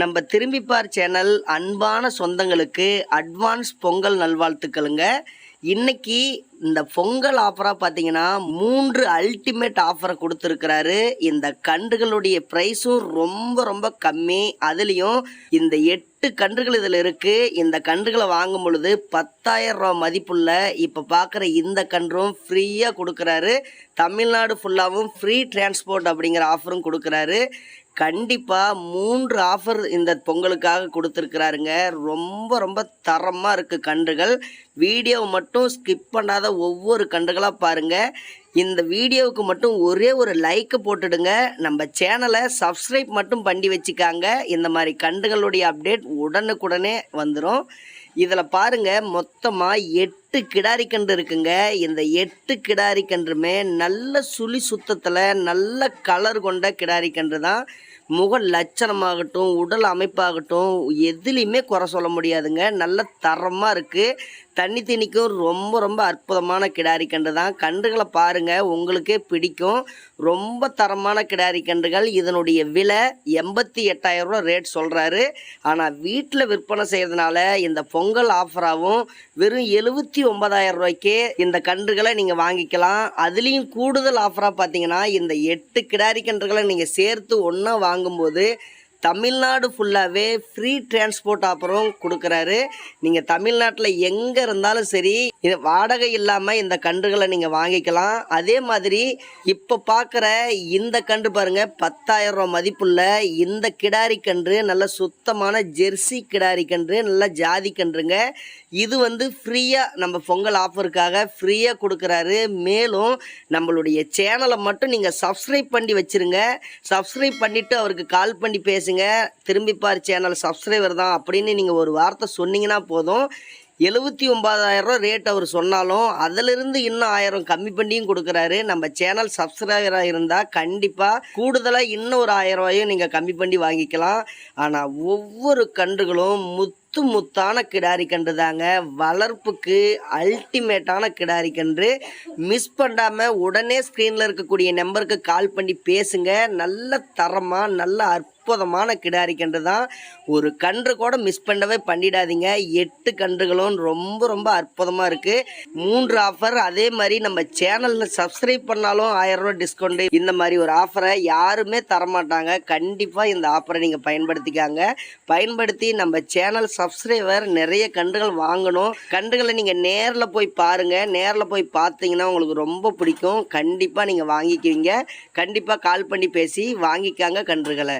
நம்ம திரும்பிப்பார் சேனல் அன்பான சொந்தங்களுக்கு அட்வான்ஸ் பொங்கல் நல்வாழ்த்துக்களுங்க. இன்னைக்கு இந்த பொங்கல் ஆஃபராக பார்த்தீங்கன்னா மூன்று அல்டிமேட் ஆஃபரை கொடுத்துருக்கிறாரு. இந்த கன்றுகளுடைய ப்ரைஸும் ரொம்ப ரொம்ப கம்மி. அதுலேயும் இந்த எட்டு கன்றுகள் இதில் இருக்குது இந்த கன்றுகளை வாங்கும் பொழுது பத்தாயிரம் ரூபா மதிப்புள்ள இப்போ பார்க்குற இந்த கன்றும் ஃப்ரீயாக கொடுக்குறாரு. தமிழ்நாடு ஃபுல்லாகவும் ஃப்ரீ டிரான்ஸ்போர்ட் அப்படிங்கிற ஆஃபரும் கொடுக்குறாரு. கண்டிப்பாக மூன்று ஆஃபர் இந்த பொங்கலுக்காக கொடுத்துருக்குறாருங்க. ரொம்ப ரொம்ப தரமாக இருக்குது கன்றுகள். வீடியோவை மட்டும் ஸ்கிப் பண்ணாத ஒவ்வொரு கன்றுகளாக பாருங்கள் இந்த வீடியோவுக்கு மட்டும் ஒரே ஒரு லைக்கை போட்டுடுங்க. நம்ம சேனலை சப்ஸ்கிரைப் மட்டும் பண்ணி வச்சுக்காங்க. இந்த மாதிரி கன்றுகளுடைய அப்டேட் உடனுக்குடனே வந்துடும் இதில் பாருங்க மொத்தமாக எட்டு எட்டு கிடாரி கன்று இருக்குங்க. இந்த எட்டு கிடாரி கன்றுமே நல்ல சுழி சுத்தத்தில் நல்ல கலர் கொண்ட கிடாரி கன்று தான். முக லட்சணமாகட்டும் உடல் அமைப்பாகட்டும் எதுலேயுமே குறை சொல்ல முடியாதுங்க. நல்ல தரமாக இருக்குது தண்ணி தண்ணிக்கும் ரொம்ப ரொம்ப அற்புதமான கிடாரி கன்று தான். கன்றுகளை பாருங்கள் உங்களுக்கே பிடிக்கும். ரொம்ப தரமான கிடாரி கன்றுகள். இதனுடைய விலை எண்பத்தி எட்டாயிரம் ரேட் சொல்கிறாரு ஆனால் வீட்டில் விற்பனை செய்கிறதுனால இந்த பொங்கல் ஆஃபராகவும் வெறும் எழுபத்தி ஒன்பதாயிரம் ரூபாய்க்கு இந்த கன்றுகளை நீங்கள் வாங்கிக்கலாம். அதுலேயும் கூடுதல் ஆஃபராக பார்த்தீங்கன்னா இந்த எட்டு கிடாரி கன்றுகளை நீங்கள் சேர்த்து ஒன்றா வாங்கும்போது தமிழ்நாடு ஃபுல்லாகவே ஃப்ரீ டிரான்ஸ்போர்ட் ஆஃபரும் கொடுக்குறாரு. நீங்கள் தமிழ்நாட்டில் எங்கே இருந்தாலும் சரி இது வாடகை இல்லாமல் இந்த கன்றுகளை நீங்கள் வாங்கிக்கலாம். அதே மாதிரி இப்போ பார்க்குற இந்த கன்று பாருங்கள் பத்தாயிரம் ரூபா மதிப்புள்ள இந்த கிடாரி கன்று நல்ல சுத்தமான ஜெர்சி கிடாரி கன்று நல்ல ஜாதி கன்றுங்க. இது வந்து ஃப்ரீயாக நம்ம பொங்கல் ஆஃபருக்காக ஃப்ரீயாக கொடுக்குறாரு. மேலும் நம்மளுடைய சேனலை மட்டும் நீங்கள் சப்ஸ்கிரைப் பண்ணி வச்சுருங்க. சப்ஸ்கிரைப் பண்ணிவிட்டு அவருக்கு கால் பண்ணி பேசுங்க. திரும்பிப்பார் சேனல் சப்ஸ்கிரைபர் தான் அப்படின்னு நீங்கள் ஒரு வார்த்தை சொன்னீங்கன்னா போதும். எழுபத்தி ஒன்பதாயிரம் ரூபா ரேட் அவர் சொன்னாலும் அதிலிருந்து இன்னும் ஆயிரம் கம்மி பண்ணியும் கொடுக்குறாரு. நம்ம சேனல் சப்ஸ்கிரைபராக இருந்தால் கண்டிப்பாக கூடுதலாக இன்னும் ஒரு ஆயிரம் ரூபாயும் நீங்கள் கம்மி பண்ணி வாங்கிக்கலாம். ஆனால் ஒவ்வொரு கன்றுகளும் முத்து முத்தான கிடாரி கன்று தாங்க. வளர்ப்புக்கு அல்டிமேட்டான கிடாரி கன்று. மிஸ் பண்ணாமல் உடனே ஸ்க்ரீனில் இருக்கக்கூடிய நம்பருக்கு கால் பண்ணி பேசுங்க. நல்ல தரமாக நல்ல அற்புதமான கிடாரி கன்று தான். ஒரு கன்று கூட மிஸ் பண்ணவே பண்ணிடாதீங்க. எட்டு கன்றுகளும் ரொம்ப ரொம்ப அற்புதமாக இருக்குது மூன்று ஆஃபர் அதே மாதிரி நம்ம சேனலில் சப்ஸ்கிரைப் பண்ணாலும் ஆயிரம் ரூபா டிஸ்கவுண்ட் இந்த மாதிரி ஒரு ஆஃபரை யாருமே தரமாட்டாங்க. கண்டிப்பாக இந்த ஆஃபரை நீங்கள் பயன்படுத்திக்காங்க. பயன்படுத்தி நம்ம சேனல் சப்ஸ்கிரைபர் நிறைய கன்றுகள் வாங்கணும். கன்றுகளை நீங்கள் நேரில் போய் பாருங்கள் நேரில் போய் பார்த்தீங்கன்னா உங்களுக்கு ரொம்ப பிடிக்கும். கண்டிப்பாக நீங்கள் வாங்கிக்குவீங்க கண்டிப்பாக கால் பண்ணி பேசி வாங்கிக்காங்க கன்றுகளை.